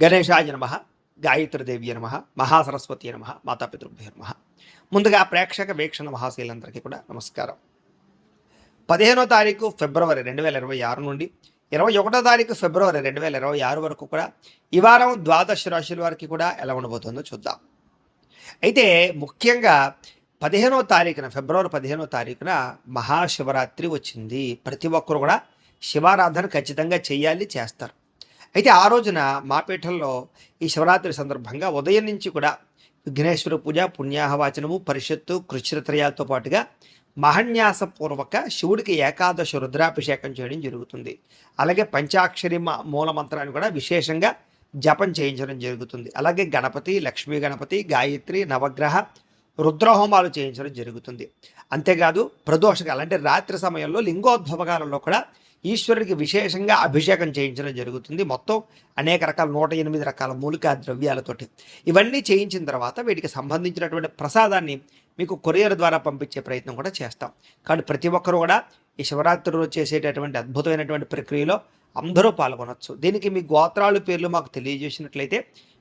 గణేశాయ నమ గాయత్రిదేవి నమ మహాసరస్వతి నమ మాతాపితృభ్య నమ. ముందుగా ప్రేక్షక వీక్షణ మహాశీలందరికీ కూడా నమస్కారం. పదిహేనో తారీఖు ఫిబ్రవరి రెండు వేల ఇరవై ఆరు నుండి ఇరవై ఒకటో తారీఖు ఫిబ్రవరి రెండు వేల ఇరవై ఆరు వరకు కూడా ఈ వారం ద్వాదశ రాశుల వారికి కూడా ఎలా ఉండబోతుందో చూద్దాం. అయితే ముఖ్యంగా పదిహేనో తారీఖున ఫిబ్రవరి పదిహేనో తారీఖున మహాశివరాత్రి వచ్చింది. ప్రతి ఒక్కరు కూడా శివారాధన ఖచ్చితంగా చేయాలి చేస్తారు. అయితే ఆ రోజున మాపీఠంలో ఈ శివరాత్రి సందర్భంగా ఉదయం నుంచి కూడా విఘ్నేశ్వర పూజ పుణ్యాహవాచనము పరిషత్తు కృష్ణత్రయాలతో పాటుగా మహన్యాసపూర్వక శివుడికి ఏకాదశ రుద్రాభిషేకం చేయడం జరుగుతుంది. అలాగే పంచాక్షరి మ- మూల మంత్రాన్ని కూడా విశేషంగా జపం చేయించడం జరుగుతుంది. అలాగే గణపతి లక్ష్మీ గణపతి గాయత్రి నవగ్రహ రుద్రహోమాలు చేయించడం జరుగుతుంది. అంతేకాదు ప్రదోషకాలు అంటే రాత్రి సమయంలో లింగోద్భవకాలంలో కూడా ఈశ్వరుడికి విశేషంగా అభిషేకం చేయించడం జరుగుతుంది. మొత్తం అనేక రకాల నూట ఎనిమిది రకాల మూలికా ద్రవ్యాలతోటి. ఇవన్నీ చేయించిన తర్వాత వీటికి సంబంధించినటువంటి ప్రసాదాన్ని మీకు కొరియర్ ద్వారా పంపించే ప్రయత్నం కూడా చేస్తాం. కానీ ప్రతి ఒక్కరూ కూడా ఈ శివరాత్రి రోజు చేసేటటువంటి అద్భుతమైనటువంటి ప్రక్రియలో అందరూ పాల్గొనవచ్చు దీనికి మీ గోత్రాలు పేర్లు మాకు తెలియజేసినట్లయితే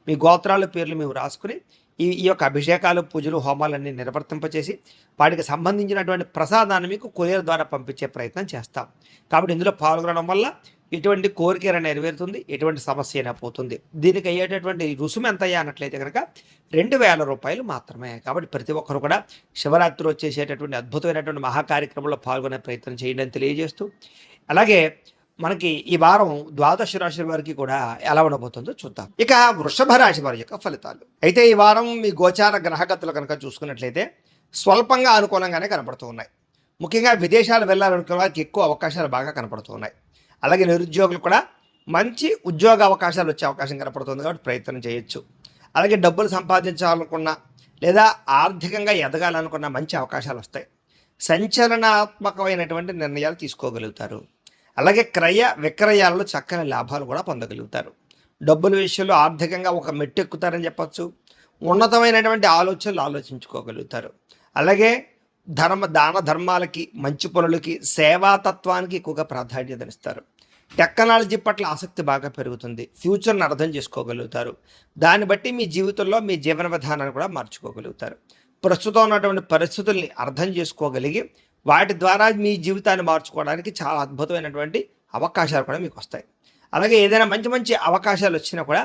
మీ గోత్రాల పేర్లు మేము రాసుకుని ఈ ఈ యొక్క అభిషేకాలు పూజలు హోమాలన్నీ నిర్వర్తింపచేసి వాటికి సంబంధించినటువంటి ప్రసాదాన్ని మీకు కొరియర్ ద్వారా పంపించే ప్రయత్నం చేస్తాం. కాబట్టి ఇందులో పాల్గొనడం వల్ల ఎటువంటి కోరిక నెరవేరుతుంది ఎటువంటి సమస్య అయినా పోతుంది. దీనికి అయ్యేటటువంటి రుసుము ఎంత అయ్యా అన్నట్లయితే కనుక రెండు వేల రూపాయలు మాత్రమే. కాబట్టి ప్రతి ఒక్కరు కూడా శివరాత్రి వచ్చేసేటటువంటి అద్భుతమైనటువంటి మహా కార్యక్రమంలో పాల్గొనే ప్రయత్నం చేయండి అని తెలియజేస్తూ అలాగే మనకి ఈ వారం ద్వాదశ రాశి వారికి కూడా ఎలా ఉండబోతుందో చూద్దాం. ఇక వృషభ రాశి వారి యొక్క ఫలితాలు. అయితే ఈ వారం మీ గోచార గ్రహగతులు కనుక చూసుకున్నట్లయితే స్వల్పంగా అనుకూలంగానే కనపడుతూ ఉన్నాయి. ముఖ్యంగా విదేశాలు వెళ్ళాలనుకునే వారికి ఎక్కువ అవకాశాలు బాగా కనపడుతూ ఉన్నాయి. అలాగే నిరుద్యోగులు కూడా మంచి ఉద్యోగ అవకాశాలు వచ్చే అవకాశం కనపడుతుంది కాబట్టి ప్రయత్నం చేయొచ్చు. అలాగే డబ్బులు సంపాదించాలనుకున్న లేదా ఆర్థికంగా ఎదగాలనుకున్న మంచి అవకాశాలు వస్తాయి. సంచలనాత్మకమైనటువంటి నిర్ణయాలు తీసుకోగలుగుతారు. అలాగే క్రయ విక్రయాలలో చక్కని లాభాలు కూడా పొందగలుగుతారు. డబ్బుల విషయంలో ఆర్థికంగా ఒక మెట్టు ఎక్కుతారని చెప్పచ్చు. ఉన్నతమైనటువంటి ఆలోచనలు ఆలోచించుకోగలుగుతారు. అలాగే ధర్మ దాన ధర్మాలకి మంచి పనులకి సేవాతత్వానికి ఎక్కువగా ప్రాధాన్యతనిస్తారు టెక్నాలజీ పట్ల ఆసక్తి బాగా పెరుగుతుంది. ఫ్యూచర్ని అర్థం చేసుకోగలుగుతారు. దాన్ని బట్టి మీ జీవితంలో మీ జీవన విధానాన్ని కూడా మార్చుకోగలుగుతారు. ప్రస్తుతం ఉన్నటువంటి పరిస్థితుల్ని అర్థం చేసుకోగలిగి వాటి ద్వారా మీ జీవితాన్ని మార్చుకోవడానికి చాలా అద్భుతమైనటువంటి అవకాశాలు కూడా మీకు వస్తాయి. అలాగే ఏదైనా మంచి మంచి అవకాశాలు వచ్చినా కూడా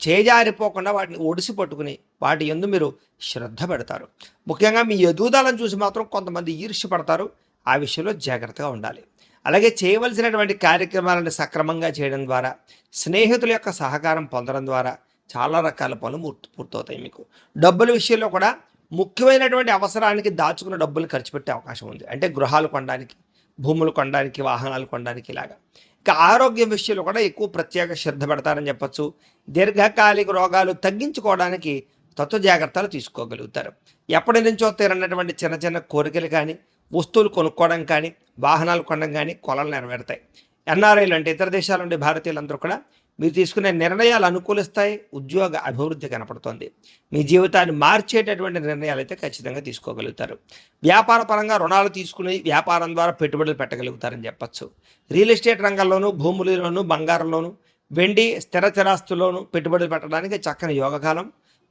చేజారిపోకుండా వాటిని ఒడిసి పట్టుకుని వాటి ఎందు మీరు శ్రద్ధ పెడతారు. ముఖ్యంగా మీ ఎదుగుదలను చూసి మాత్రం కొంతమంది ఈర్ష్యపడతారు ఆ విషయంలో జాగ్రత్తగా ఉండాలి. అలాగే చేయవలసినటువంటి కార్యక్రమాలను సక్రమంగా చేయడం ద్వారా స్నేహితుల యొక్క సహకారం పొందడం ద్వారా చాలా రకాల పనులు పూర్తి పూర్తవుతాయి మీకు. డబ్బుల విషయంలో కూడా ముఖ్యమైనటువంటి అవసరానికి దాచుకున్న డబ్బులు ఖర్చు పెట్టే అవకాశం ఉంది. అంటే గృహాలు కొనడానికి భూములు కొనడానికి వాహనాలు కొనడానికి ఇలాగా. ఇక ఆరోగ్యం విషయంలో కూడా ఎక్కువ ప్రత్యేక శ్రద్ధ పెడతారని చెప్పొచ్చు. దీర్ఘకాలిక రోగాలు తగ్గించుకోవడానికి తత్వ జాగ్రత్తలు తీసుకోగలుగుతారు. ఎప్పటి నుంచో తీరనటువంటి చిన్న చిన్న కోరికలు కానీ వస్తువులు కొనుక్కోవడం కానీ వాహనాలు కొనడం కానీ కొలలు నెరవేరుతాయి. ఎన్ఆర్ఐలు అంటే ఇతర దేశాల నుండి భారతీయులందరూ కూడా మీరు తీసుకునే నిర్ణయాలు అనుకూలిస్తాయి ఉద్యోగ అభివృద్ధి కనపడుతోంది. మీ జీవితాన్ని మార్చేటటువంటి నిర్ణయాలు అయితే ఖచ్చితంగా తీసుకోగలుగుతారు. వ్యాపార పరంగా రుణాలు తీసుకుని వ్యాపారం ద్వారా పెట్టుబడులు పెట్టగలుగుతారని చెప్పచ్చు. రియల్ ఎస్టేట్ రంగంలోనూ భూములలోనూ బంగారంలోనూ వెండి స్థిర స్థిరాస్తుల్లోనూ పెట్టుబడులు పెట్టడానికి చక్కని యోగకాలం.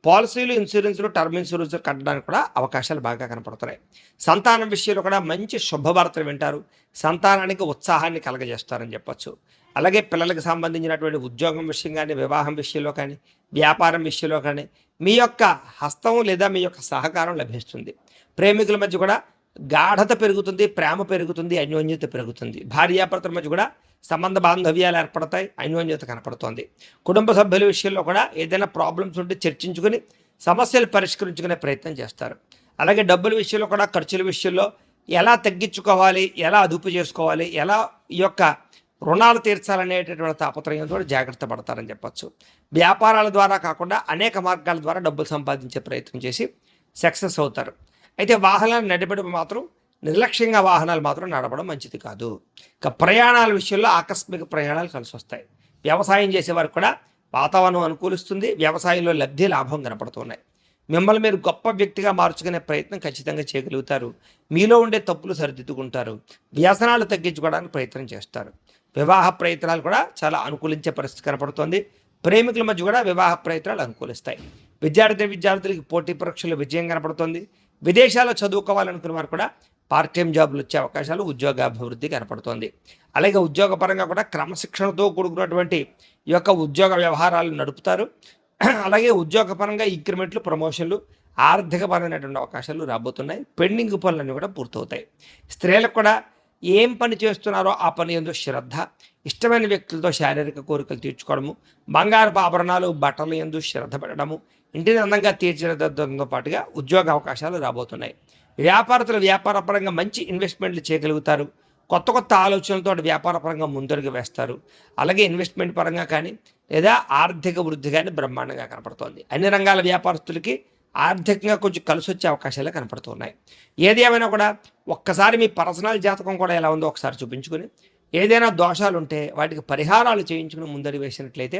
పాలసీలు ఇన్సూరెన్స్లు టర్మ్ ఇన్సూరెన్స్ కట్టడానికి కూడా అవకాశాలు బాగా కనపడుతున్నాయి. సంతానం విషయంలో కూడా మంచి శుభవార్తలు వింటారు. సంతానానికి ఉత్సాహాన్ని కలగజేస్తారని చెప్పొచ్చు. అలాగే పిల్లలకు సంబంధించినటువంటి ఉద్యోగం విషయం కానీ వివాహం విషయంలో కానీ వ్యాపారం విషయంలో కానీ మీ యొక్క హస్తం లేదా మీ యొక్క సహకారం లభిస్తుంది. ప్రేమికుల మధ్య కూడా గాఢత పెరుగుతుంది ప్రేమ పెరుగుతుంది అన్యోన్యత పెరుగుతుంది. భార్యాభర్తల మధ్య కూడా సంబంధ బాంధవ్యాలు ఏర్పడతాయి అన్యోన్యత కనపడుతోంది. కుటుంబ సభ్యుల విషయంలో కూడా ఏదైనా ప్రాబ్లమ్స్ ఉంటే చర్చించుకుని సమస్యలు పరిష్కరించుకునే ప్రయత్నం చేస్తారు. అలాగే డబ్బుల విషయంలో కూడా ఖర్చుల విషయంలో ఎలా తగ్గించుకోవాలి ఎలా అదుపు చేసుకోవాలి ఎలా ఈ యొక్క రుణాలు తీర్చాలనేటటువంటి తాపత్రయంతో జాగ్రత్త పడతారని చెప్పొచ్చు. వ్యాపారాల ద్వారా కాకుండా అనేక మార్గాల ద్వారా డబ్బులు సంపాదించే ప్రయత్నం చేసి సక్సెస్ అవుతారు. అయితే వాహనాలు నడిపడం మాత్రం నిర్లక్ష్యంగా వాహనాలు మాత్రం నడపడం మంచిది కాదు. ఇక ప్రయాణాల విషయంలో ఆకస్మిక ప్రయాణాలు కలిసి వస్తాయి వ్యవసాయం చేసేవారు కూడా వాతావరణం అనుకూలిస్తుంది వ్యవసాయంలో లబ్ధి లాభం కనపడుతున్నాయి. మిమ్మల్ని మీరు గొప్ప వ్యక్తిగా మార్చుకునే ప్రయత్నం ఖచ్చితంగా చేయగలుగుతారు. మీలో ఉండే తప్పులు సరిదిద్దుకుంటారు. వ్యసనాలు తగ్గించుకోవడానికి ప్రయత్నం చేస్తారు. వివాహ ప్రయత్నాలు కూడా చాలా అనుకూలించే పరిస్థితి కనపడుతోంది. ప్రేమికుల మధ్య కూడా వివాహ ప్రయత్నాలు అనుకూలిస్తాయి. విద్యార్థి విద్యార్థులకి పోటీ పరీక్షలు విజయం కనపడుతోంది. విదేశాల్లో చదువుకోవాలనుకున్న వారు కూడా పార్ట్ టైం జాబులు వచ్చే అవకాశాలు ఉద్యోగాభివృద్ధి కనపడుతోంది అలాగే ఉద్యోగపరంగా కూడా క్రమశిక్షణతో కూడుకున్నటువంటి ఈ యొక్క ఉద్యోగ వ్యవహారాలు నడుపుతారు. అలాగే ఉద్యోగపరంగా ఇంక్రిమెంట్లు ప్రమోషన్లు ఆర్థికపరమైనటువంటి అవకాశాలు రాబోతున్నాయి. పెండింగ్ పనులన్నీ కూడా పూర్తవుతాయి. స్త్రీలకు కూడా ఏం పని చేస్తున్నారో ఆ పని ఎందు శ్రద్ధ ఇష్టమైన వ్యక్తులతో శారీరక కోరికలు తీర్చుకోవడము బంగారపు ఆభరణాలు బట్టలు ఎందు శ్రద్ధ పెట్టడము ఇంటిని అందంగా తీర్చిదిద్దడంతో పాటుగా ఉద్యోగ అవకాశాలు రాబోతున్నాయి. వ్యాపారస్తులు వ్యాపారపరంగా మంచి ఇన్వెస్ట్మెంట్లు చేయగలుగుతారు. కొత్త కొత్త ఆలోచనలతో వ్యాపారపరంగా ముందడుగు వేస్తారు. అలాగే ఇన్వెస్ట్మెంట్ పరంగా కానీ లేదా ఆర్థిక వృద్ధి కానీ బ్రహ్మాండంగా కనపడుతోంది. అన్ని రంగాల వ్యాపారస్తులకి ఆర్థికంగా కొంచెం కలిసి వచ్చే అవకాశాలు కనపడుతున్నాయి. ఏది ఏమైనా కూడా ఒక్కసారి మీ పర్సనల్ జాతకం కూడా ఎలా ఉందో ఒకసారి చూపించుకొని ఏదైనా దోషాలు ఉంటే వాటికి పరిహారాలు చేయించుకుని ముందడి వేసినట్లయితే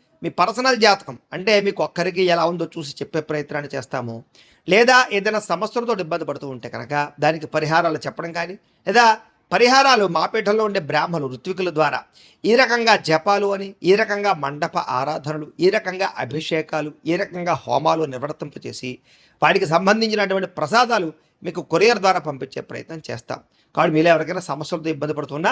మీ పర్సనల్ జాతకం అంటే మీకు ఒక్కరికి ఎలా ఉందో చూసి చెప్పే ప్రయత్నాన్ని చేస్తాము. లేదా ఏదైనా సమస్యలతో ఇబ్బంది పడుతూ ఉంటే కనుక దానికి పరిహారాలు చెప్పడం కానీ లేదా పరిహారాలు మాపేటలో ఉండే బ్రాహ్మణులు ఋత్వికుల ద్వారా ఈ రకంగా జపాలు అని ఈ రకంగా మండప ఆరాధనలు ఈ రకంగా అభిషేకాలు ఈ రకంగా హోమాలు నిర్వర్తింపు చేసి వాటికి సంబంధించినటువంటి ప్రసాదాలు మీకు కొరియర్ ద్వారా పంపించే ప్రయత్నం చేస్తాం. కాబట్టి మీలో ఎవరికైనా సమస్యలతో ఇబ్బంది పడుతున్నా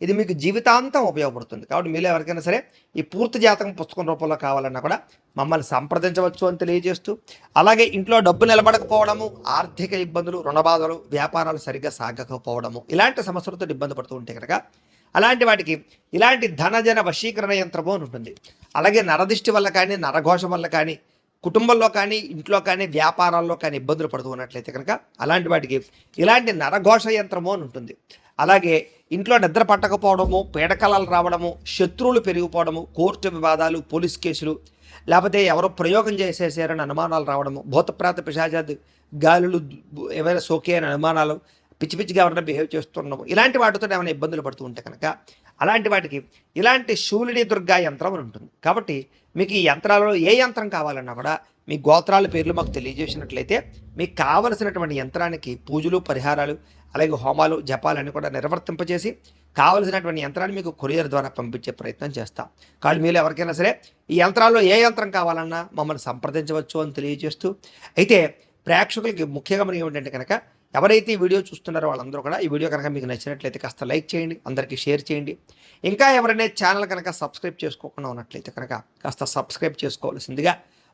ఇది మీకు జీవితాంతం ఉపయోగపడుతుంది. కాబట్టి మీలో ఎవరికైనా సరే ఈ పూర్తి జాతకం పుస్తకం రూపంలో కావాలన్నా కూడా మమ్మల్ని సంప్రదించవచ్చు అని తెలియజేస్తూ అలాగే ఇంట్లో డబ్బు నిలబడకపోవడము ఆర్థిక ఇబ్బందులు రుణబాధలు వ్యాపారాలు సరిగ్గా సాగకపోవడము ఇలాంటి సమస్యలతో ఇబ్బంది పడుతూ ఉంటే కనుక అలాంటి వాటికి ఇలాంటి ధనజన వశీకరణ యంత్రము అని ఉంటుంది. అలాగే నరదిష్టి వల్ల కానీ నరఘోష వల్ల కానీ కుటుంబంలో కానీ ఇంట్లో కానీ వ్యాపారాల్లో కానీ ఇబ్బందులు పడుతూ ఉన్నట్లయితే కనుక అలాంటి వాటికి ఇలాంటి నరఘోష యంత్రము అని ఉంటుంది. అలాగే ఇంట్లో నిద్ర పట్టకపోవడము పీడకలాలు రావడము శత్రువులు పెరిగిపోవడము కోర్టు వివాదాలు పోలీస్ కేసులు లేకపోతే ఎవరో ప్రయోగం చేసేసారని అనుమానాలు రావడము భూతప్రాత పిశాచాది గాలులు ఏమైనా సోకే అని అనుమానాలు పిచ్చి పిచ్చిగా ఎవరైనా బిహేవ్ చేస్తున్నాము ఇలాంటి వాటితో ఏమైనా ఇబ్బందులు పడుతూ ఉంటే కనుక అలాంటి వాటికి ఇలాంటి శూలిని దుర్గా యంత్రం అని ఉంటుంది. కాబట్టి మీకు ఈ యంత్రాలలో ఏ యంత్రం కావాలన్నా కూడా మీ గోత్రాల పేర్లు మాకు తెలియజేసినట్లయితే మీకు కావలసినటువంటి యంత్రానికి పూజలు పరిహారాలు అలాగే హోమాలు జపాలన్నీ కూడా నిర్వర్తింపజేసి కావలసినటువంటి యంత్రాన్ని మీకు కొరియర్ ద్వారా పంపించే ప్రయత్నం చేస్తాం. కానీ మీరు ఎవరికైనా సరే ఈ యంత్రాల్లో ఏ యంత్రం కావాలన్నా మమ్మల్ని సంప్రదించవచ్చు అని తెలియజేస్తూ అయితే ప్రేక్షకులకి ముఖ్యంగా ఏమిటంటే కనుక ఎవరైతే ఈ వీడియో చూస్తున్నారో వాళ్ళందరూ కూడా ఈ వీడియో కనుక మీకు నచ్చినట్లయితే కాస్త లైక్ చేయండి అందరికీ షేర్ చేయండి. ఇంకా ఎవరైనా ఛానల్ కనుక సబ్స్క్రైబ్ చేసుకోకుండా ఉన్నట్లయితే కనుక కాస్త సబ్స్క్రైబ్ చేసుకోవాల్సిందిగా